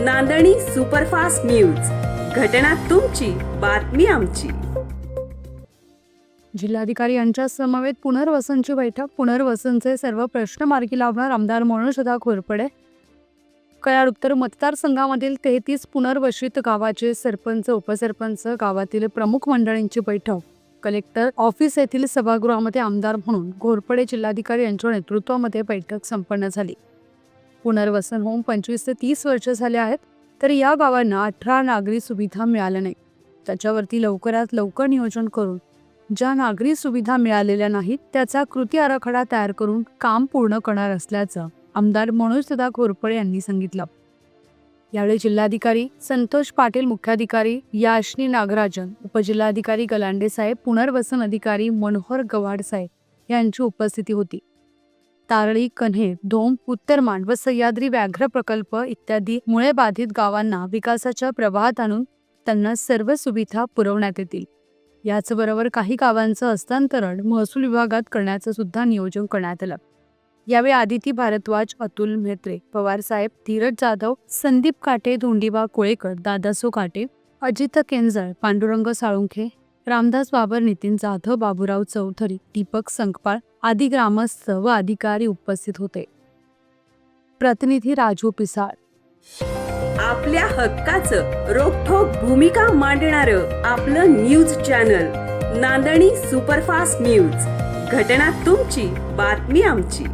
नांदणी superfast news. घटना तुमची बातमी आमची. जिल्हाधिकारी यांच्या समवेत पुनर्वसनची बैठक पुनर्वसनचे सर्व प्रश्न मार्गी लावणार आमदार मनोजदा घोरपडे कयार उत्तर मतदारसंघामधील तेहतीस पुनर्वसित गावाचे सरपंच उपसरपंच गावातील प्रमुख मंडळींची बैठक. कलेक्टर ऑफिस येथील सभागृहामध्ये आमदार म्हणून घोरपडे जिल्हाधिकारी यांच्या नेतृत्वामध्ये बैठक संपन्न झाली. पुनर्वसन होऊन पंचवीस ते तीस वर्ष झाले आहेत तर या गावांना अठरा नागरी सुविधा मिळाल्या नाही त्याच्यावरती लवकरात लवकर नियोजन करून ज्या नागरी सुविधा मिळालेल्या नाहीत त्याचा कृती आराखडा तयार करून काम पूर्ण करणार असल्याचं आमदार मनोज दादा घोरपडे यांनी सांगितलं. यावेळी जिल्हाधिकारी संतोष पाटील मुख्याधिकारी याश्नी नागराजन उपजिल्हाधिकारी गलांडे साहेब पुनर्वसन अधिकारी मनोहर गवाड साहेब यांची उपस्थिती होती. तारळी कन्हे धोम उत्तरमान व सह्याद्री व्याघ्र प्रकल्प इत्यादी मुळे बाधित गावांना विकासाच्या प्रवाहात आणून त्यांना सर्व सुविधा पुरवण्यात येतील. याचबरोबर काही गावांचं हस्तांतरण महसूल विभागात करण्याचं सुद्धा नियोजन करण्यात आलं. यावेळी आदिती भारद्वाज अतुल म्हेत्रे पवारसाहेब धीरज जाधव संदीप काटे धोंडीबा कोळेकर दादासो काटे अजित केंजळ पांडुरंग साळुंखे रामदास बाबर नितीन जाधव बाबूराव चौधरी दीपक संकपाळ आदी ग्रामस्थ व अधिकारी उपस्थित होते. प्रतिनिधी राजू पिसाळ. आपल्या हक्काचं रोखोक भूमिका मांडणार आपलं न्यूज चॅनल नांदणी सुपरफास्ट न्यूज. घटना तुमची बातमी आमची.